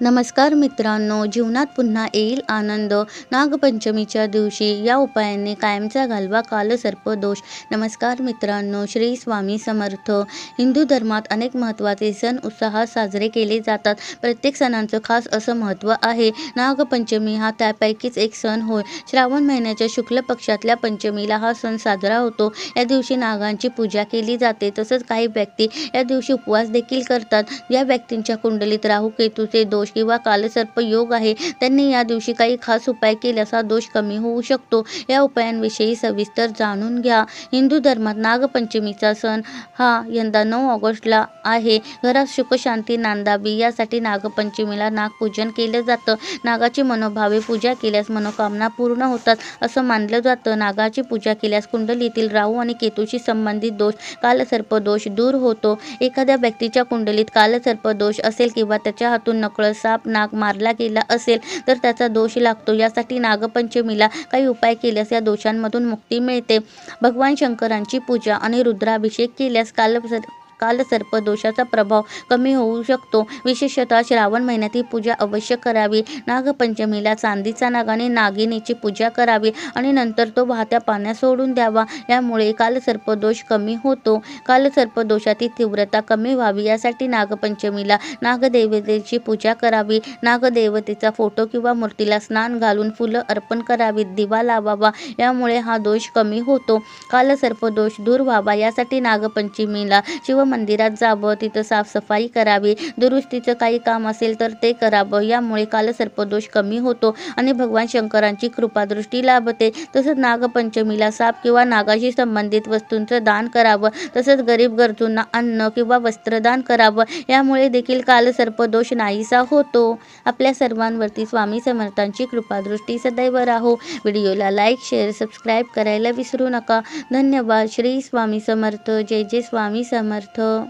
नमस्कार मित्रांनो जीवनात पुन्हा येईल आनंद. नागपंचमीच्या दिवशी या उपायाने कायमचा घालवा कालसर्प दोष. नमस्कार मित्रांनो श्री स्वामी समर्थ. हिंदू धर्मात अनेक महत्त्वाचे सण उत्साहात साजरे केले जातात. प्रत्येक सणांचं खास असं महत्त्व आहे. नागपंचमी हा त्यापैकीच एक सण होय. श्रावण महिन्याच्या शुक्ल पक्षातल्या पंचमीला हा सण साजरा होतो. या दिवशी नागांची पूजा केली जाते तसंच काही व्यक्ती या दिवशी उपवास देखील करतात. या व्यक्तींच्या कुंडलीत राहू केतूचे दोष किंवा कालसर्प योग आहे त्यांनी या दिवशी काही खास उपाय केल्यास हा दोष कमी होऊ शकतो. या उपायांविषयी सविस्तर जाणून घ्या. हिंदू धर्मात नागपंचमीचा सण हा यंदा नऊ ऑगस्टला आहे. घरात सुखशांती नांदावी यासाठी नागपंचमीला नागपूजन केलं जातं. नागाची मनोभावे पूजा केल्यास मनोकामना पूर्ण होतात असं मानलं जातं. नागाची पूजा केल्यास कुंडलीतील राहू आणि केतूशी संबंधित दोष कालसर्प दोष दूर होतो. एखाद्या व्यक्तीच्या कुंडलीत कालसर्प दोष असेल किंवा त्याच्या हातून नकळत साप नाग मारला गेला असेल तर त्याचा दोष लागतो. यासाठी नागपंचमीला काही उपाय केल्यास या दोषांमधून मुक्ती मिळते. भगवान शंकरांची पूजा आणि रुद्राभिषेक केल्यास काल कालसर्प दोषाचा प्रभाव कमी होऊ शकतो. विशेषतः श्रावण महिन्यात ही पूजा अवश्य करावी. नागपंचमीला चांदीचा नाग आणि नागिनीची पूजा करावी आणि नंतर तो वाहत्या पाण्यात सोडून द्यावा. यामुळे कालसर्प दोष कमी होतो. कालसर्प दोषाची तीव्रता कमी व्हावी यासाठी नागपंचमीला नागदेवतेची पूजा करावी. नागदेवतेचा फोटो किंवा मूर्तीला स्नान घालून फुलं अर्पण करावीत दिवा लावावा. यामुळे हा दोष कमी होतो. कालसर्प दोष दूर व्हावा यासाठी नागपंचमीला मंदिरात जावं तिथं साफसफाई करावी. दुरुस्तीचं काही काम असेल तर ते करावं. यामुळे कालसर्पदोष कमी होतो आणि भगवान शंकरांची कृपादृष्टी लाभते. तसंच नागपंचमीला साप किंवा नागाशी संबंधित वस्तूंचं दान करावं. तसंच गरीब गरजूंना अन्न किंवा वस्त्रदान करावं. यामुळे देखील कालसर्पदोष नाहीसा होतो. आपल्या सर्वांवरती स्वामी समर्थांची कृपादृष्टी सदैव राहो. व्हिडिओला लाईक शेअर सबस्क्राईब करायला विसरू नका. धन्यवाद. श्री स्वामी समर्थ. जय जय स्वामी समर्थ. thơ.